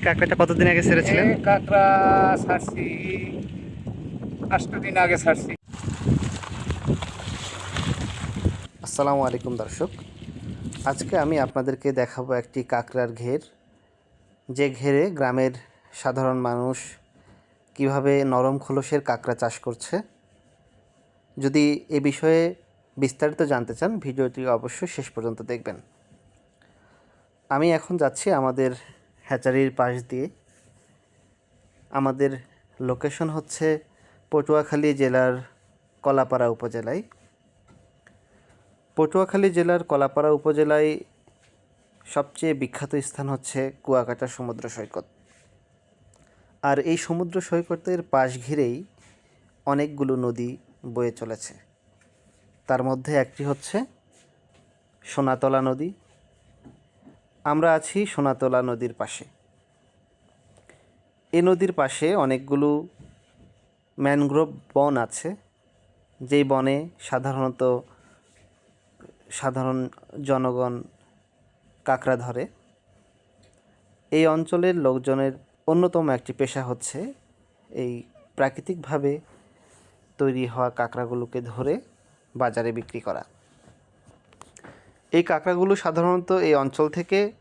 এই কাঁকড়াটা কতদিন আগে ছেড়েছিলেন? কাঁকড়া ছাড়ছি আষ্ট দিন আগে ছাড়ছি। আসসালামু আলাইকুম দর্শক। আজকে আমি আপনাদেরকে দেখাবো একটি কাঁকড়ার ঘের। যে ঘেরে গ্রামের সাধারণ মানুষ কীভাবে নরম খোলসের কাঁকড়া চাষ করছে। যদি এ বিষয়ে বিস্তারিত জানতে চান ভিডিওটি অবশ্যই শেষ পর্যন্ত দেখবেন। আমি এখন যাচ্ছি আমাদের হ্যাচারির পাশ দিয়ে। আমাদের লোকেশন হচ্ছে পটুয়াখালী জেলার কলাপাড়া উপজেলায়। পটুয়াখালী জেলার কলাপাড়া উপজেলায় সবচেয়ে বিখ্যাত স্থান হচ্ছে কুয়াকাটা সমুদ্র সৈকত। আর এই সমুদ্র সৈকতের পাশ ঘিরেই অনেকগুলো নদী বয়ে চলেছে। তার মধ্যে একটি হচ্ছে সোনাতলা নদী আমরা আছি সোনাতলা নদীর পাশে। এ নদীর পাশে অনেকগুলো ম্যানগ্রোভ বন আছে, যেই বনে সাধারণত সাধারণ জনগণ কাঁকড়া ধরে। এই অঞ্চলের লোকজনের অন্যতম একটি পেশা হচ্ছে এই প্রাকৃতিকভাবে তৈরি হওয়া কাঁকড়াগুলোকে ধরে বাজারে বিক্রি করা। এই কাঁকড়াগুলো সাধারণত এই অঞ্চল থেকে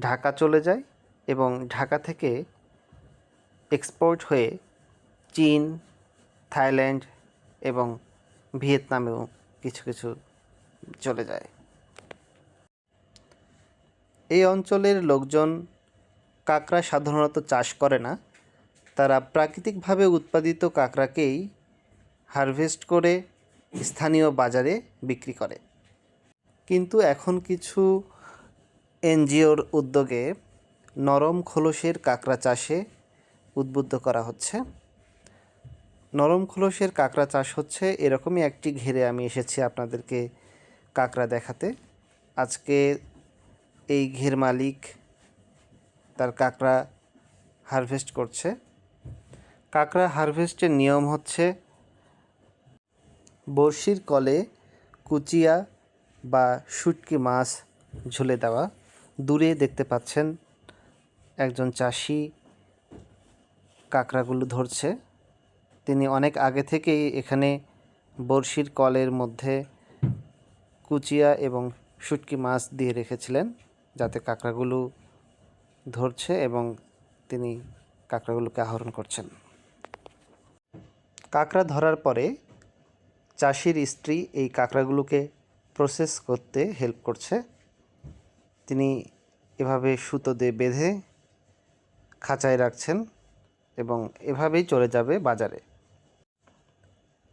ঢাকা চলে যায় এবং ঢাকা থেকে এক্সপোর্ট হয়ে চীন, থাইল্যান্ড এবং ভিয়েতনামেও কিছু কিছু চলে যায়। এই অঞ্চলের লোকজন কাঁকড়া সাধারণত চাষ করে না। তারা প্রাকৃতিকভাবে উৎপাদিত কাঁকড়াকেই হারভেস্ট করে স্থানীয় বাজারে বিক্রি করে। কিন্তু এখন কিছু এনজিওর উদ্যোগে নরম খোলসের কাঁকড়া চাষে উদ্বুদ্ধ করা হচ্ছে। নরম খোলসের কাঁকড়া চাষ হচ্ছে, এরকমই একটি ঘেরে আমি এসেছি আপনাদেরকে কাঁকড়া দেখাতে। আজকে এই ঘের মালিক তার কাঁকড়া হারভেস্ট করছে। কাঁকড়া হারভেস্টের নিয়ম হচ্ছে, বড়শির কলে কুচিয়া বা শুটকি মাছ ঝুলে দেওয়া। দূরে দেখতে পাচ্ছেন একজন চাষি কাঁকড়াগুলো ধরছে। তিনি অনেক আগে থেকেই এখানে বড়শির কলের মধ্যে কুচিয়া এবং শুটকি মাছ দিয়ে রেখেছিলেন যাতে কাঁকড়াগুলো ধরছে এবং তিনি কাঁকড়াগুলোকে আহরণ করছেন। কাঁকড়া ধরার পরে চাষির স্ত্রী এই কাঁকড়াগুলোকে প্রসেস করতে হেল্প করছে। তিনি এভাবে সুতো দিয়ে বেঁধে খাঁচায় রাখছেন এবং এভাবেই চলে যাবে বাজারে।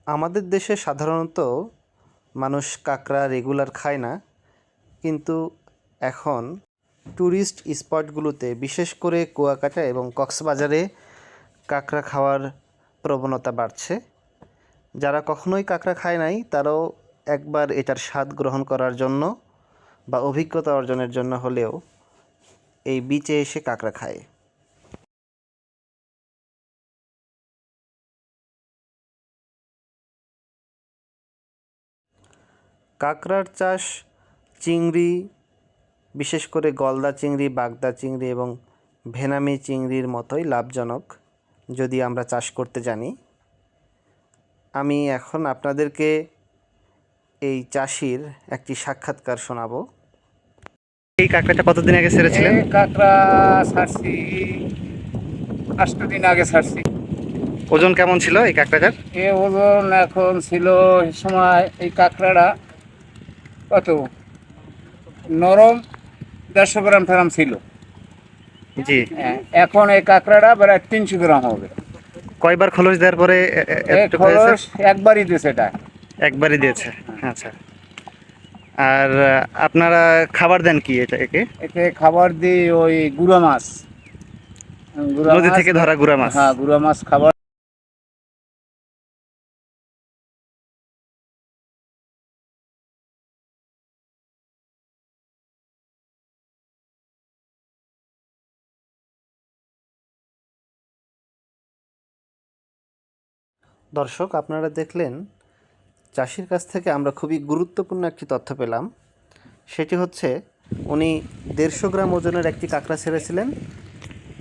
আমাদের দেশে সাধারণত মানুষ কাঁকড়া রেগুলার খায় না, কিন্তু এখন ট্যুরিস্ট স্পটগুলোতে বিশেষ করে কুয়াকাটা এবং কক্সবাজারে কাঁকড়া খাওয়ার প্রবণতা বাড়ছে। যারা কখনোই কাঁকড়া খায় নাই, তারাও একবার এটার স্বাদ গ্রহণ করার জন্য বা অভিজ্ঞতা অর্জনের জন্য হলেও এই বিচে এসে কাঁকড়া খায়। কাঁকড়ার চাষ চিংড়ি, বিশেষ করে গলদা চিংড়ি, বাগদা চিংড়ি এবং ভেনামি চিংড়ির মতোই লাভজনক যদি আমরা চাষ করতে জানি। আমি এখন আপনাদেরকে এই চাষির একটি সাক্ষাৎকার শোনাবো। এই কাঁকড়াটা কতদিন আগে ছেড়েছিলেন? কাঁকড়া ছাড়ছি আষ্ট দিন আগে ছাড়ছি। ওজন কেমন ছিল এই কাঁকড়াটার? এ ওজন এখন ছিল এই সময় এই কাঁকড়াটা কত? নরম দেড়শো গ্রাম ফেরাম ছিল। জি। হ্যাঁ, এখন এই কাঁকড়াটা প্রায় তিনশো গ্রাম হবে। কয়বার খলস দেওয়ার পরে? খরচ একবারই দিয়েছে এটা। একবারই দিয়েছে। আচ্ছা। আর আপনারা খাবার দেন কি এটা একে? এতে খাবার দিই ওই গুঁড়া মাছ। গুঁড়া নদী মাছ- থেকে ধরা গুড়া মাছ। হ্যাঁ গুঁড়া মাছ খাবার। দর্শক আপনারা দেখলেন চাষির কাছ থেকে আমরা খুবই গুরুত্বপূর্ণ একটি তথ্য পেলাম। সেটি হচ্ছে, উনি দেড়শো গ্রাম ওজনের একটি কাঁকড়া ছেড়েছিলেন,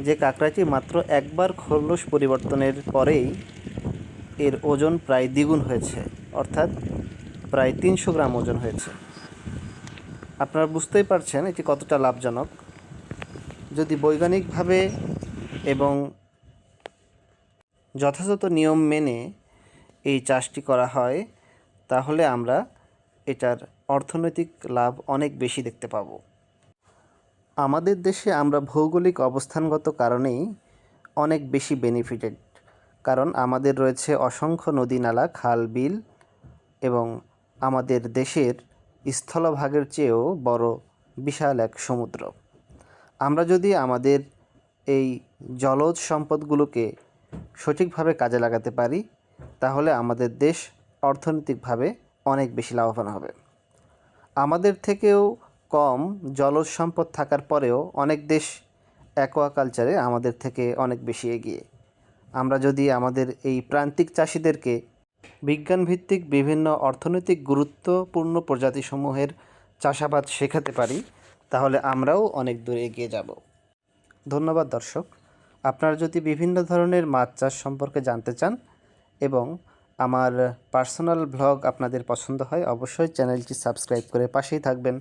যে কাঁকড়াটি মাত্র একবার খোলস পরিবর্তনের পরেই এর ওজন প্রায় দ্বিগুণ হয়েছে, অর্থাৎ প্রায় তিনশো গ্রাম ওজন হয়েছে। আপনারা বুঝতেই পারছেন এটি কতটা লাভজনক। যদি বৈজ্ঞানিকভাবে এবং যথাযথ নিয়ম মেনে এই চাষটি করা হয় তাহলে আমরা এটার অর্থনৈতিক লাভ অনেক বেশি দেখতে পাব। আমাদের দেশে আমরা ভৌগোলিক অবস্থানগত কারণেই অনেক বেশি বেনিফিটেড কারণ আমাদের রয়েছে অসংখ্য নদী নালা খাল, বিল এবং আমাদের দেশের স্থলভাগের চেয়েও বড় বিশাল এক সমুদ্র। আমরা যদি আমাদের এই জলজ সম্পদগুলোকে সঠিকভাবে কাজে লাগাতে পারি, তাহলে আমাদের দেশ অর্থনৈতিকভাবে অনেক বেশি লাভবান হবে। আমাদের থেকেও কম জলজ সম্পদ থাকার পরেও অনেক দেশ অ্যাকোয়াকালচারে আমাদের থেকে অনেক বেশি এগিয়ে। আমরা যদি আমাদের এই প্রান্তিক চাষিদেরকে বিজ্ঞানভিত্তিক বিভিন্ন অর্থনৈতিক গুরুত্বপূর্ণ প্রজাতিসমূহের চাষাবাদ শেখাতে পারি, তাহলে আমরাও অনেক দূর এগিয়ে যাব। ধন্যবাদ দর্শক। আপনারা যদি বিভিন্ন ধরনের মাছ চাষ সম্পর্কে জানতে চান এবং আমার পার্সোনাল ব্লগ আপনাদের পছন্দ হয় অবশ্যই চ্যানেলটি সাবস্ক্রাইব করে পাশেই থাকবেন।